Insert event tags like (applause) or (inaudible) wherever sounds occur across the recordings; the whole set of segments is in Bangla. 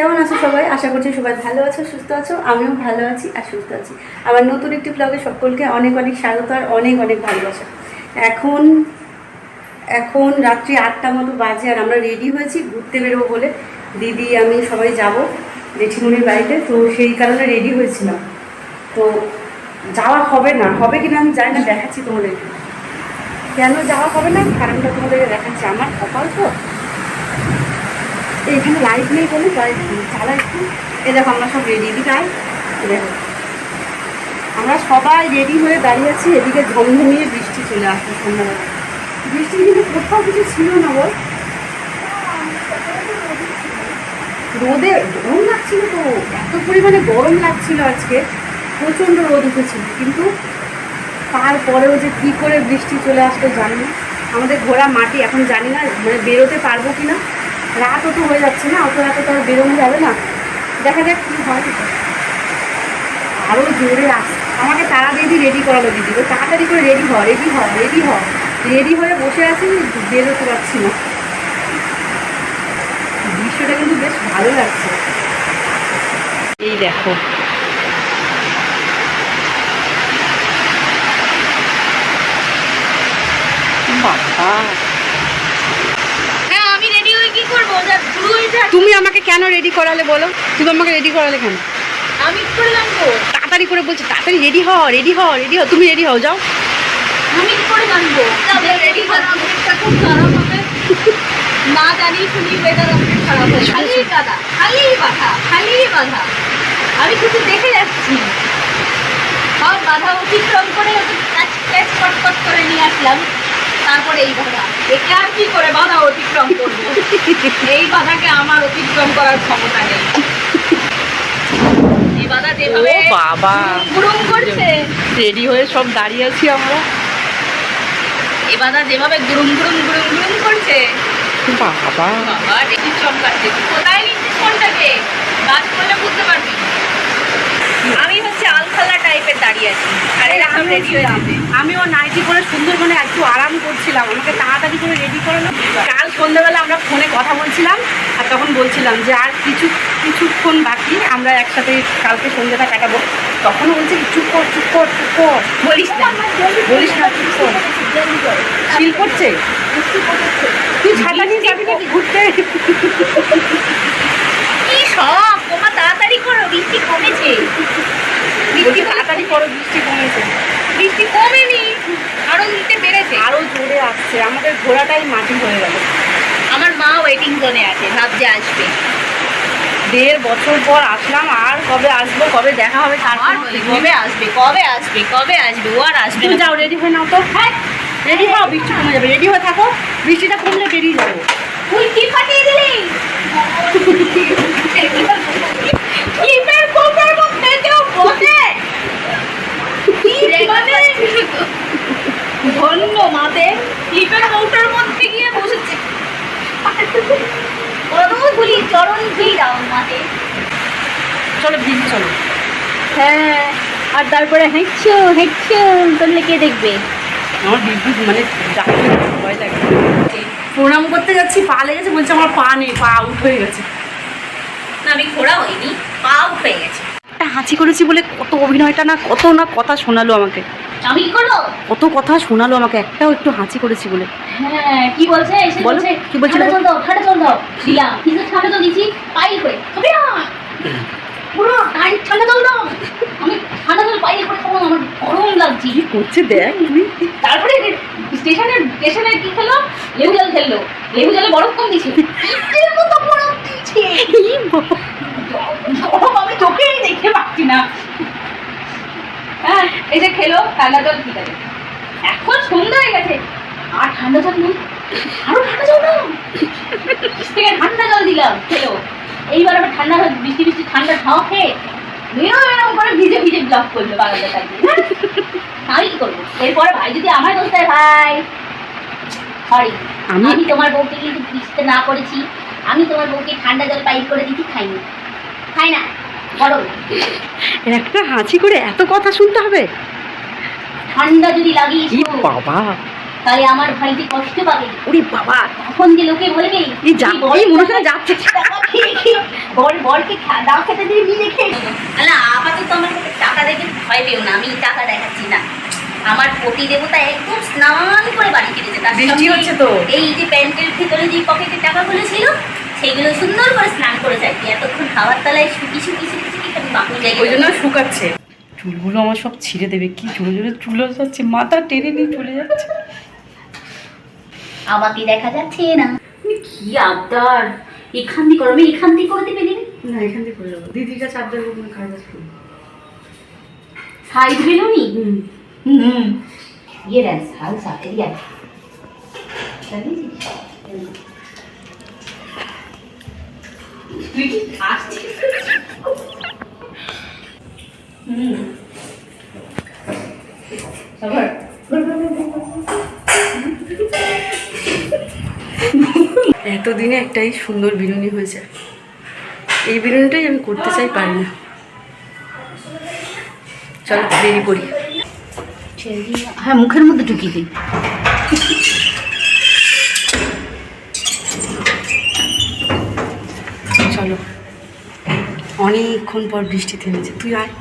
কেমন আছো সবাই? আশা করছি সবাই ভালো আছো, সুস্থ আছো, আমিও ভালো আছি আর সুস্থ আছি। আমার নতুন একটি ব্লগে সকলকে অনেক অনেক স্বাগত আর অনেক অনেক ভালোবাসা। এখন এখন রাত্রি আটটা মতো বাজে আর আমরা রেডি হয়েছি ঘুরতে বেরোবো বলে। দিদি, আমি সবাই যাব জেঠিমুনির বাড়িতে, তো সেই কারণে রেডি হয়েছিলাম। তো যাওয়া হবে না, হবে কি না আমি জানি না, দেখাচ্ছি তোমাদেরকে। কেন যাওয়া হবে না? কারণটা তোমাদেরকে দেখাচ্ছি। আমার কপাল তো এখানে লাইট নেই বলে লাইট চালা একটু। এই দেখো, আমরা সব রেডি এদিকে আমরা সবাই রেডি হয়ে দাঁড়িয়ে আছি, এদিকে ঝমঝমিয়ে বৃষ্টি চলে আসছে সন্ধ্যাবেলা। বৃষ্টি কিন্তু কোথাও কিছু ছিল না বল রোদে গরম লাগছিল তো, এত পরিমাণে গরম লাগছিল আজকে। প্রচণ্ড রোদ উঠেছিল কিন্তু তারপরেও যে কী করে বৃষ্টি চলে আসলো জানি আমাদের ঘোড়া মাটি, এখন জানি না মানে বেরোতে পারব কি না রাতও তো হয়ে যাচ্ছে না, অত রাতে তো আর বেরোনো যাবে না। দেখা যাক কী হয়। আরও জোরে আস। আমাকে দিদি রেডি করালো দিদি তাড়াতাড়ি করে রেডি হ রেডি হ রেডি হ। রেডি হয়ে বসে আছি, বেরোতে পারছি না। দৃশ্যটা কিন্তু বেশ ভালো লাগছে। এই দেখো। বাবা হ্যাঁ আমি রেডি হয়ে কি করব যা শুরু হয়ে যাক তুমি আমাকে কেন রেডি করালে বলো? তুমি আমাকে রেডি করালে কেন? আমি কি করে জানব তাড়াতাড়ি করে বলছি তাড়াতাড়ি রেডি হ রেডি হ রেডি হ তুমি রেডি হও যাও। আমি কি করে জানব রেডি হওয়ার অপেক্ষা খুব খারাপ হবে। না জানি শুনি ওয়েদার খারাপ হবে। খালি খালি বাধা খালি বাধা। আমি কিছু দেখে যাচ্ছি। সব বাধা অতিক্রম করে ওকে ক্যাচ ক্যাচ পট করে নিয়ে আসলাম। তারপরে এই বাধা। একে আর কি করে বাধা অতিক্রম করব? এই বাধাকে আমার অতিক্রম করার ক্ষমতা নেই। এই বাধা যেভাবে বাবা। গুরুম করছে। রেডি হয়ে সব দাঁড়িয়ে আছি আমরা। এই বাধা যেভাবে গুরুম গুরুম গুরুম গুরুম করছে। বাবা। বাবা চমকাচ্ছে কোথায় নিচ্ছিস ফোনটাকে করলে বুঝতে পারবি আমি হচ্ছে আলখাল্লা টাইপের দাঁড়িয়ে আছি আর এরা সব রেডি হয়ে আমিও নাইটি করে সুন্দরবনে একটু আরাম করছিলাম। আমাকে তাড়াতাড়ি করে রেডি করালো কাল সন্ধ্যাবেলা আমরা ফোনে কথা বলছিলাম আর তখন বলছিলাম যে আর কিছু কিছুক্ষণ বাকি, আমরা একসাথে কালকে সন্ধ্যাটা কাটাবো। তখন বলছে চুপ কর চুপ কর চুপ কর। বলিস না বলিস না, চুপ কর। ফিল করছে তুই ছাতা নিয়ে যাবি ঘুরতে কি সব তোমার তাড়াতাড়ি করো বৃষ্টি কমেছে বলছি তাড়াতাড়ি করো বৃষ্টি কমেছে বৃষ্টি কমেনি আরও দিতে বেড়েছে আরও জোরে আসছে আমাদের ঘোড়াটাই মাটি হয়ে গেল। আমার মা ওয়েটিং জোনে আছে ভাবছে আসবে। দেড় বছর পর আসলাম আর কবে আসব কবে দেখা হবে তারপর কবে আসবে কবে আসবে কবে আসবে? ও আর আসবে তুমি যাও রেডি হয়ে নাও তো। হ্যাঁ রেডি হও বৃষ্টি কমে যাবে রেডি হয়ে থাকো বৃষ্টিটা কমলে বেরিয়ে যাব। তুই কি ফাটিয়ে দিলি কিসের কোপের মধ্যে কেউ বসে কি মানে ধন্য মাতে ক্লিপের কৌটার মধ্যে গিয়ে বসেছে কতগুলি চরণ ধুই দাও চলো দিদি চলো। হ্যাঁ আর তারপরে হেঁটছো হেঁটছো তাহলে কে দেখবে? আমার বিদ্যুৎ মানে ভয় লাগে। প্রণাম করতে যাচ্ছি পা লেগেছে বলছে আমার পা নেই পা আউট হয়ে গেছে। না আমি ঘোরা হইনি পা উঠে গেছে। একটা হাঁচি করেছি বলে কত অভিনয়টা না কত না কথা শোনালো আমাকে। আমি কি করব কত কথা শোনালো আমাকে একটাও একটু হাঁচি করেছি বলে। হ্যাঁ কি বলছে? এসে বলো, বলছে কি বলছে ঠান্ডা জল দাও ঠান্ডা জল দাও। দিলাম। কিন্তু ঠান্ডা জল দিছি পাইল করে হবে না পুরো টাইট ঠান্ডা জল দাও। আমি ঠান্ডা জল পাইল করে খাব আমার গরম লাগছে। কি করছে দেখ তুই তারপরে স্টেশনে স্টেশনে কি খেলো? লেবু জল খেললো লেবু জলে বরফ কম দিছে। মতো বরফ বরফ আমি চোখেই দেখতে পাচ্ছি না। হ্যাঁ এই যে খেলো ঠান্ডা জল ঠিক আছে এখন সন্ধ্যা হয়ে গেছে। আর ঠান্ডা জল নেই? আরও ঠান্ডা জল দাও। থেকে ঠান্ডা জল দিলাম খেলো। এইবার আবার ঠান্ডা হয়ে- বৃষ্টি বৃষ্টি ঠান্ডা খাওয়া খেয়ে এরকম এরকম করে ভিজে ভিজে ব্লক করল বাংলাটা আমি কি করব। এরপরে ভাই যদি আমার দোষ দেয় ভাই। সরি আমি- তোমার বউকে কিন্তু বৃষ্টিতে না করেছি। আমি তোমার বউকে ঠান্ডা জল পাইপ করে দিচ্ছি খাইনি। খাই না। একটা হাঁচি করে এত কথা শুনতে হবে? ঠান্ডা যদি লাগিয়ে বাবা। তাহলে আমার ভাইটি কষ্ট পাবে। ওরে বাবা। তখন যে লোকে বলবে এই যা "এই মনে হয় যাচ্ছে। বরকে খা- দাও খেতে দিয়ে নিজে খেয়ে না আপাতত আমার কাছে টাকা দেখে ভয় পেও না আমি টাকা দেখাচ্ছি না। আমার পতি দেবতা একদম স্নান করে বাড়ি ফিরেছে। তার বৃষ্টি হচ্ছে তো। এই যে প্যান্টের ভিতরে যে পকেটে টাকাগুলো ছিল সেগুলো সুন্দর করে স্নান করে যায় এতক্ষণ খাওয়ার তলায় শুকি শুকি শুকি ওই জন্য শুকাচ্ছে। চুলগুলো আমার সব ছিঁড়ে দেবে কি জোরে জোরে চুল যাচ্ছে মাথা টেনে নিয়ে চলে যাচ্ছে। আমাকে দেখা যাচ্ছে না। কি আবদার? এখান দিয়ে করবে এখান দিয়ে করে দেবে? না এখান থেকে করে যাব দিদির কাছে আবদার করব না খারাপ আছে সাইড বেলুনি হুম। তুই কি এতদিনে একটাই সুন্দর বিরুনি হয়েছে। এই বিরুনিটাই আমি করতে চাই পারি না। চলো দেরি করি। হ্যাঁ মুখের মধ্যে ঢুকিয়ে দিই। অনেকক্ষণ পর বৃষ্টি থেমেছে। তুই আয়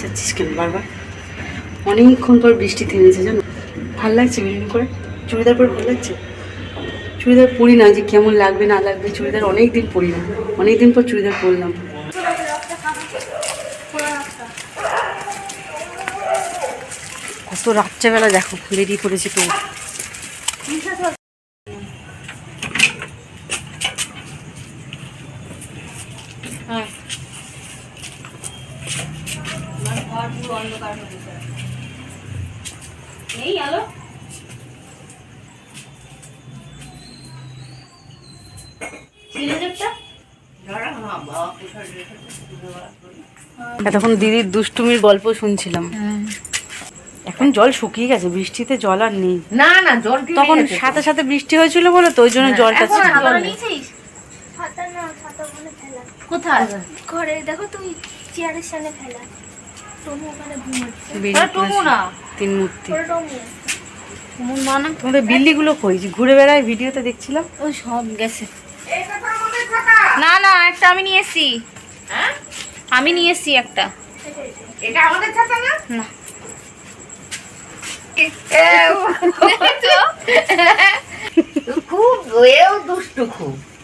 যাচ্ছিস কেন বারবার? অনেকক্ষণ পর বৃষ্টি থেমেছে জানো? ভালো লাগছে বিনুনি করে? চুড়িদার পর ভালো লাগছে? চুড়িদার পরি না যে কেমন লাগবে, না লাগবে, চুড়িদার অনেক দিন পরি না। অনেক দিন পর চুড়িদার পরলাম। কত রাত্রেবেলা দেখো রেডি করেছি তো হ্যাঁ আলো। এতক্ষণ দিদির দুষ্টুমির গল্প শুনছিলাম। এখন জল শুকিয়ে গেছে বৃষ্টিতে জল আর নেই। না না জল তখন সাথে সাথে বৃষ্টি হয়েছিল বলে তো ওই জন্য জলটা ছিল কোথায়? ঘরে দেখো তুমি চেয়ারের সামনে ফেলা। তিন মূর্তি। তোমাদের বিল্লিগুলো কই? ঘুরে বেড়ায় ভিডিওতে দেখছিলাম। ওই সব গেছে। না না একটা আমি নিয়ে এসছি। আমি নিয়ে এসছি একটা। এটা আমাদের ছাতা না? না। (laughs) খুব দুষ্টু খুব।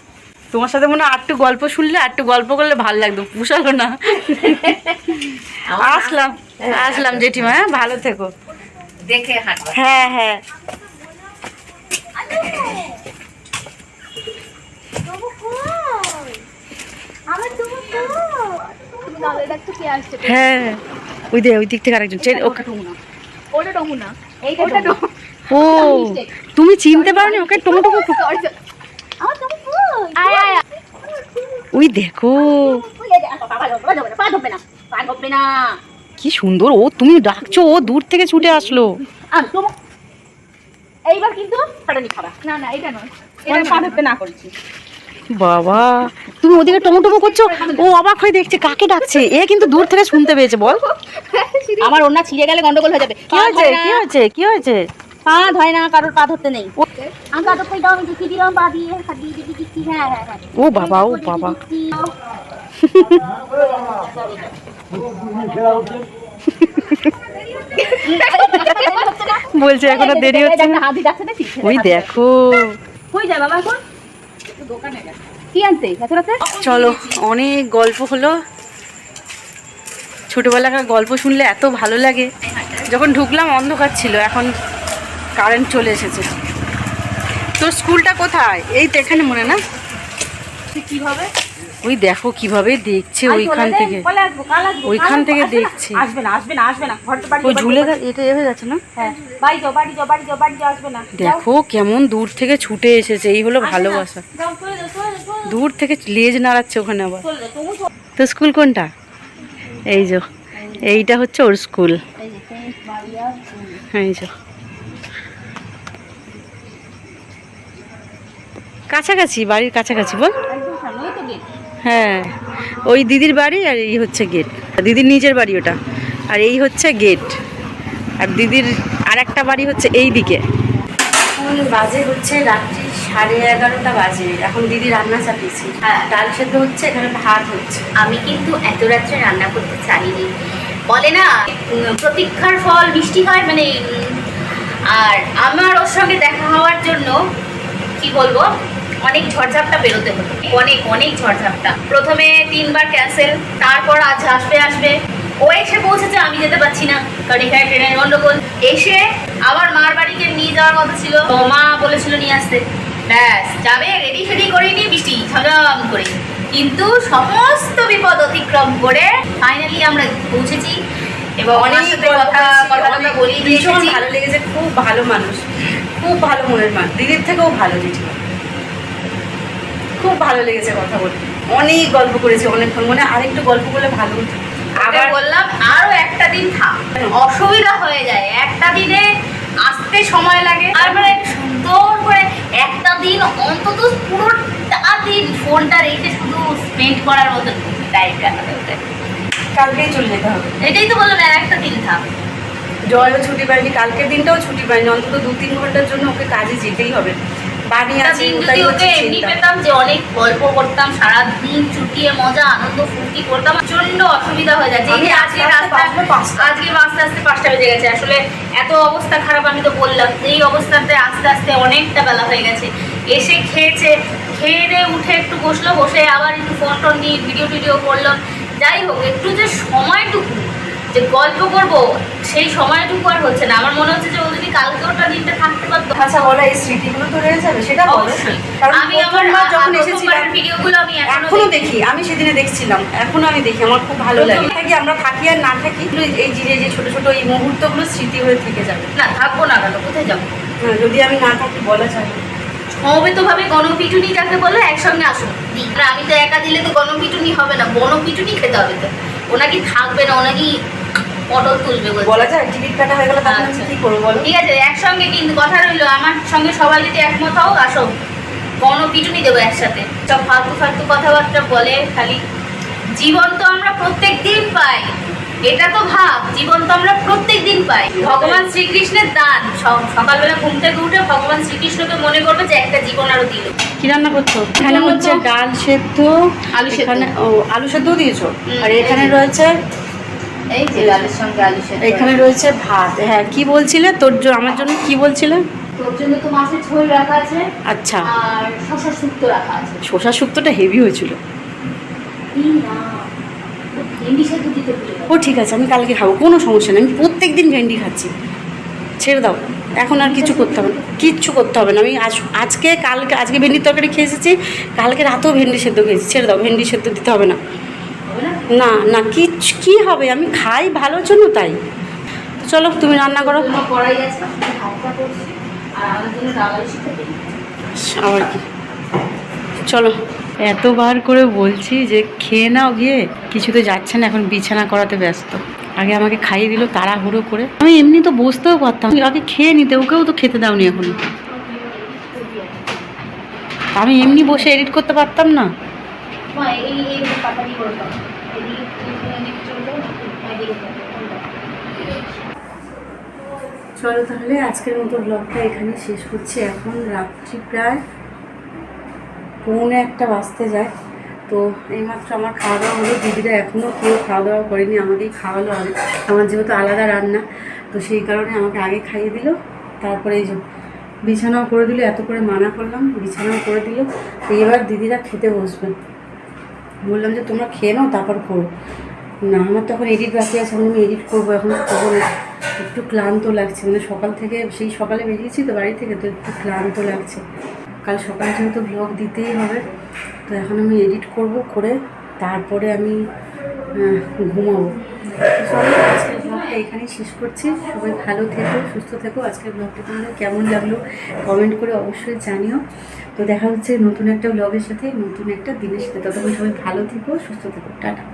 তোমার সাথে মনে হয় আটটু গল্প শুনলে আটটু গল্প করলে ভালো লাগতো। পুষালো না। আসলাম আসলাম জেঠিমা হ্যাঁ ভালো থেকো। দেখে হ্যাঁ হ্যাঁ। হ্যাঁ ওই দে ওই দিক থেকে আরেকজন। ও তুমি চিনতে পারোনি ওকে টমেটো ওই দেখো। কি সুন্দর ও তুমি ডাকছো ও দূর থেকে ছুটে আসলো। এইবার কিন্তু না না এটা নয়। এটা পা ধরতে না করেছি। বাবা তুমি ওদিকে টমোটমো করছ? ও অবাক হয়ে দেখছে কাকে ডাকছে? এ কিন্তু দূর থেকে শুনতে পেয়েছে বল। (laughs) আমার ওড়না ছিঁড়ে গেলে গন্ডগোল হয়ে যাবে। কি হয়েছে? কি হয়েছে? কি হয়েছে? পা ধয় না কারোর পা ধরতে নেই। আমি দাও আমি দিলাম পা দিয়ে দিচ্ছি। হ্যাঁ হ্যাঁ হ্যাঁ। ও বাবা ও বাবা। বলছে এখন দেরি হচ্ছে ওই দেখো। কই যায় বাবা এখন? দোকানে কি আনতে এত রাতে চলো অনেক গল্প হলো। ছোটবেলাকার গল্প শুনলে এত ভালো লাগে। যখন ঢুকলাম অন্ধকার ছিল এখন কারেন্ট চলে এসেছে। তোর স্কুলটা কোথায়? এই তো এখানে মনে না? কীভাবে ওই দেখো কীভাবে দেখছে ওইখান থেকে। ওইখান থেকে দেখছে। আসবে না আসবে না আসবে না ওই ঝুলে এটা এ হয়ে যাচ্ছে না? হ্যাঁ বাড়ি যাও বাড়ি যাও বাড়ি যাও বাড়ি যাও আসবে না। দেখো কেমন দূর থেকে ছুটে এসেছে এই হলো ভালোবাসা। দূর থেকে লেজ নাড়াচ্ছে ওখানে আবার। তো স্কুল কোনটা? এই যে এইটা হচ্ছে ওর স্কুল। এই যে তুমি বাড়ি আর তুমি। এই যে কাছাকাছি বাড়ির কাছাকাছি বল। হ্যাঁ ওই দিদির বাড়ি আর এই হচ্ছে গেট দিদির নিজের বাড়ি ওটা আর এই হচ্ছে গেট আর দিদির আর একটা বাড়ি হচ্ছে এই দিকে। এখন বাজে হচ্ছে রাত্রি সাড়ে এগারোটা বাজে। এখন দিদি রান্না চাপিয়েছি। হ্যাঁ। ডাল সেদ্ধ হচ্ছে এখানে ভাত হচ্ছে। আমি কিন্তু এত রাত্রে রান্না করতে চাইনি। বলে না প্রতীক্ষার ফল মিষ্টি হয় মানে আর আমার ওর সঙ্গে দেখা হওয়ার জন্য কি বলব? অনেক ঝড়ঝাপটা বেরোতে হতো অনেক অনেক ঝড়ঝাপটা। প্রথমে তিনবার ক্যান্সেল তারপর আজ আসবে আসবে। ও এসে পৌঁছেছে আমি যেতে পারছি না। কারণ এখানে ট্রেনের গন্ডগোল। এসে আবার মার বাড়িকে নিয়ে যাওয়ার কথা ছিল। মা বলেছিল নিয়ে আসতে। ব্যাস যাবে রেডি ফেডি করে নিয়ে বৃষ্টি ঝমঝম করে। কিন্তু সমস্ত বিপদ অতিক্রম করে ফাইনালি আমরা পৌঁছেছি। এবং অনেক কথা কথা বলি ভীষণ ভালো লেগেছে খুব ভালো মানুষ। খুব ভালো মনের মানুষ দিদির থেকেও ভালো দিদি খুব ভালো লেগেছে কথা বলতে অনেক গল্প করেছি অনেকক্ষণ মনে আরেকটু গল্প করলে ভালো হতো। আবার বললাম আরও একটা দিন থাক। অসুবিধা হয়ে যায়। একটা দিনে আসতে সময় লাগে। আর মানে একটু সুন্দর করে একটা দিন অন্তত পুরোটা দিন ফোনটা রেখে শুধু স্পেন্ড করার মতো টাইম কাটাতে কালকেই চলে যেতে হবে। এটাই তো বললাম আর একটা দিন থাক। জয়ও ছুটি পাইনি কালকের দিনটাও ছুটি পাইনি অন্তত দু তিন ঘণ্টার জন্য ওকে কাজে যেতেই হবে। বাড়ি আছে যদি ওকে এমনি পেতাম যে অনেক গল্প করতাম সারাদিন চুটিয়ে মজা আনন্দ ফুর্তি করতাম প্রচণ্ড অসুবিধা হয়ে যাচ্ছে এই আজকে আস্তে আস্তে পাঁচটা। আজকে আস্তে আস্তে পাঁচটা বেজে গেছে। আসলে এত অবস্থা খারাপ আমি তো বললাম এই অবস্থাতে আস্তে আস্তে অনেকটা বেলা হয়ে গেছে। এসে খেয়েছে খেয়ে দিয়ে উঠে একটু বসল বসে আবার একটু ফোন টোন নিয়ে ভিডিও টিডিও করল যাই হোক একটু যে সময়টুকু যে গল্প করব সেই সময়টুকু আর হচ্ছে না। আমার মনে হচ্ছে যে ও যদি কালকে ওটা দিনটা থাকতে পারতো। আচ্ছা বলো এই স্মৃতিগুলো তো রয়ে যাবে? সেটা বলো। অবশ্যই। কারণ আমি আমার যখন এসেছিলাম ভিডিওগুলো আমি এখনও দেখি। আমি সেদিনে দেখছিলাম। এখনও আমি দেখি। আমার খুব ভালো লাগে। থাকি আমরা থাকি আর না থাকি এই যে যে ছোট ছোট এই মুহূর্তগুলো স্মৃতি হয়ে থেকে যাবে। না থাকব না কেন? কোথায় যাব? হ্যাঁ, যদি আমি না থাকি বলা যায় না। সমবেতভাবে গণপিটুনি যাকে বলো একসঙ্গে আসুন আর আমি তো একা দিলে তো গণপিটুনি হবে না। বনপিটুনি খেতে হবে তো। ওনাকে থাকবে না ওনাকি পটল তুলবে বলা যায় টিকিট কাটা হয়ে গেলে তখন আমি আচ্ছা। কি করব বলো? ঠিক আছে একসঙ্গে কিন্তু কথা রইল আমার সঙ্গে সবাই যদি একমত হও আসো। গণপিটুনি দেবো একসাথে। সব ফালতু ফালতু কথাবার্তা বলে খালি। জীবন তো আমরা প্রত্যেক দিন পাই। এটা তো ভাব জীবন তো আমরা প্রত্যেক দিন পাই। ভগবান শ্রীকৃষ্ণের দান। সকালবেলা ঘুম থেকে উঠে ভগবান শ্রীকৃষ্ণকে মনে করবে যে একটা জীবন আরও দিল। কি রান্না করছ? এখানে হচ্ছে ডাল সেদ্ধ আলু সেদ্ধ। ও আলু সেদ্ধ দিয়েছ। আর এখানে রয়েছে এই যে ডালের সঙ্গে আলু সেদ্ধ এখানে রয়েছে ভাত। হ্যাঁ কি বলছিলে? তোর জ- আমার জন্য কি বলছিলে? তোর জন্য তো মাছের ঝোল রাখা আছে। আচ্ছা। আর শশা শুক্তো রাখা আছে। শসা শুক্তোটা হেভি হয়েছিল। ও ঠিক আছে আমি কালকে খাব। কোনো সমস্যা নেই। আমি প্রত্যেক দিন ভেন্ডি খাচ্ছি। ছেড়ে দাও। এখন আর কিছু করতে হবে না। কিচ্ছু করতে হবে না। আমি আজ আজকে কালকে আজকে ভেন্ডির তরকারি খেয়ে এসেছি। কালকে রাতেও ভেন্ডি সেদ্ধ খেয়েছি। ছেড়ে দাও ভেন্ডি সেদ্ধ দিতে হবে না। না না কি কী হবে? আমি খাই ভালোর জন্য তাই। চলো তুমি রান্না করো। আবার কি? চলো। এতবার করে বলছি যে খেয়ে নাও গিয়ে কিছুতে যাচ্ছে না এখন বিছানা করাতে ব্যস্ত। আগে আমাকে খাইয়ে দিল তাড়াহুড়ো করে। আমি এমনি তো বসতেও পারতাম আগে খেয়ে নিতে ওকেও তো খেতে দাওনি এখন। আমি এমনি বসে এডিট করতে পারতাম না মা, এই এই পাতা দিয়ে করে দাও। এদিকে এদিকে চলে যাও, এদিকে যাও। চলো তাহলে আজকের মতো ব্লগটা এখানে শেষ করছি। এখন রাত্রি প্রায় পৌনে একটা বাজতে যায়। তো এইমাত্র আমার খাওয়া দাওয়া হলো। দিদিরা এখনও কেউ খাওয়া দাওয়া করেনি, আমাকেই খাওয়ালো আগে। আমার যেহেতু আলাদা রান্না, তো সেই কারণে আমাকে আগে খাইয়ে দিল। তারপরে এই বিছানাও করে দিল, এত করে মানা করলাম, বিছানাও করে দিল। এবার দিদিরা খেতে বসবে। বললাম যে তোমরা খেয়ে নাও, তারপর করো। না, আমার তখন এডিট বাকি আছে, আমি এডিট করব এখন, করব না। একটু ক্লান্ত লাগছে। মানে সকাল থেকে সেই সকালে বেরিয়েছি তো বাড়ি থেকে তো একটু ক্লান্ত লাগছে। কাল সকালে যেহেতু ব্লগ দিতেই হবে, তো এখন আমি এডিট করব করে তারপরে আমি ঘুমাবো। চলো আজকের ব্লগটা এখানেই শেষ করছি। সবাই ভালো থেকো, সুস্থ থেকো। আজকের ব্লগটা তোমাদের কেমন লাগল কমেন্ট করে অবশ্যই জানিও। তো দেখা হচ্ছে নতুন একটা ব্লগের সাথে, নতুন একটা দিনের সাথে। ততক্ষণ সবাই ভালো থেকো, সুস্থ থেকো। টাটা।